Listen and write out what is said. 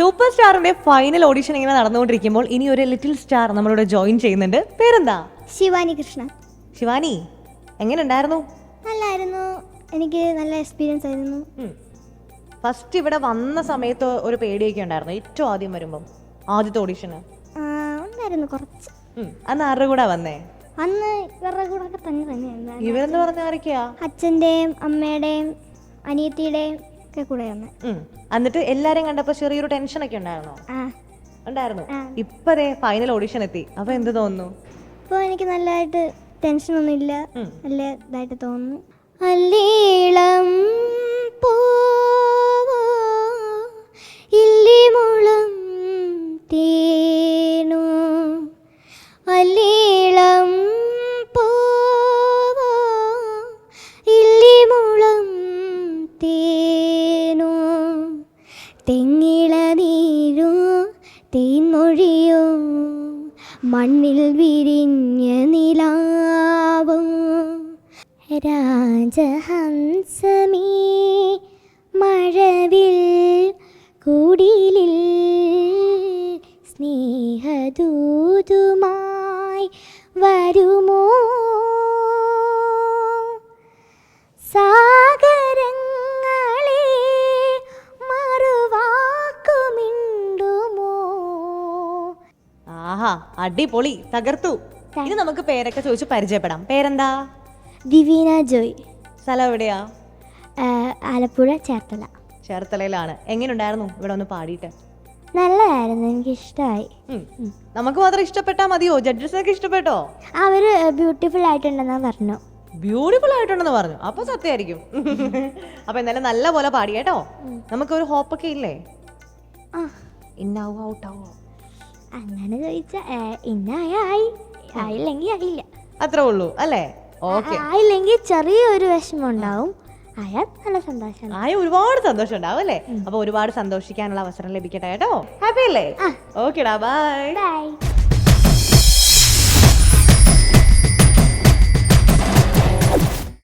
Super സ്റ്റാറിന്റെ final audition ഇങ്ങനെ നടന്നുകൊണ്ടിരിക്കുമ്പോൾ ഇനി ഒരു ലിറ്റിൽ സ്റ്റാർ നമ്മളോട് ജോയിൻ ചെയ്യുന്നുണ്ട്. പേരെന്താ? ശിവാനി കൃഷ്ണ. ശിവാനി എങ്ങനെ ഉണ്ടായിരുന്നു? നല്ലായിരുന്നു. എനിക്ക് നല്ല എക്സ്പീരിയൻസ് ആയിരുന്നു. ഫസ്റ്റ് ഇവിടെ വന്ന സമയത്ത് ഒരു പേടിയൊക്കെ ഉണ്ടായിരുന്നു. ഏറ്റവും ആദ്യം വരുമ്പം ആദ്യത്തെ ഓഡിഷന് ഉണ്ടായിരുന്നു കുറച്ച്. അന്ന് ആരുടെ കൂടെ വന്നേ? അന്ന് ഇവരുടെ കൂടെ ഒക്കെ തന്നെ തന്നെയായിരുന്നു. ഇവരെന്ന് പറഞ്ഞ ആരൊക്കെയാ? അച്ഛന്റെയും അമ്മയുടെയും അനിയത്തിയുടെയും ഒക്കെ കൂടെ വന്ന്. എന്നിട്ട് എല്ലാരെയും കണ്ടപ്പോ ചെറിയൊരു ടെൻഷൻ ഒക്കെ ഉണ്ടായിരുന്നോ? ഉണ്ടായിരുന്നു. ആ. ഇപ്പതേ ഫൈനൽ ഓഡിഷൻ എത്തി. അപ്പൊ എന്ത് തോന്നുന്നു? ഇപ്പൊ എനിക്ക് നല്ലതായിട്ട് ടെൻഷൻ ഒന്നും ഇല്ല. നല്ല ഇതായിട്ട് തോന്നുന്നു. അല്ലീളം പൂവോ ഇല്ലിമുളം തേനു അല്ലീളം തെങ്ങിള നീരു തേൻമൊഴിയോ മണ്ണിൽ വിരിഞ്ഞ നിലാവും. രാജഹംസമേ മഴവിൽ കുടിലിൽ സ്നേഹദൂതുമായി വരുമോ? ആഹാ അടിപൊളി. തകർത്തു. ഇനി നമുക്ക് പേരൊക്കെ ചോദിച്ചു പരിചയപ്പെടാം. പേരെന്താ? ദിവീന ജോയ്. സ്ഥലം എവിടെയാ? ആലപ്പുഴ ചേർത്തല. ചേർത്തലയിലാണ്. എങ്ങനെയുണ്ടായിരുന്നു ഇവിടെ ഒന്ന് പാടിയിട്ട്? നല്ലതായിരുന്നു. എനിക്ക് ഇഷ്ടമായി നമുക്ക് മാത്രം ഇഷ്ടപ്പെട്ടാ മതിയോ? ജഡ്ജസിനൊക്കെ ഇഷ്ടപ്പെട്ടോ? അവർ ബ്യൂട്ടിഫുൾ ആയിട്ടുണ്ടെന്ന് പറഞ്ഞു. ബ്യൂട്ടിഫുൾ ആയിട്ടുണ്ടെന്ന് പറഞ്ഞു. അപ്പൊ സത്യമായിരിക്കും. അപ്പൊ എന്തായാലും നല്ല പോലെ പാടി കേട്ടോ. നമുക്ക് ഒരു ഹോപ്പൊക്കെ ഇല്ലേ? ഇന്നാവോ ഔട്ടാവോ അങ്ങനെ ചോദിച്ചാ ഇന്നായി ആയി ആയില്ലെങ്കിൽ ആയില്ല. അത്രേ ഉള്ളൂ അല്ലേ? ഓക്കെ. ആയില്ലെങ്കിൽ ചെറിയൊരു വിഷമം ഉണ്ടാവും നല്ല സന്തോഷം ആയ ഒരുപാട് സന്തോഷം ഉണ്ടാവും അല്ലേ അപ്പൊ ഒരുപാട് സന്തോഷിക്കാനുള്ള അവസരം ലഭിക്കട്ടെ കേട്ടോ? ഹാപ്പി അല്ലേ? ഓക്കെടാ ബൈ ബൈ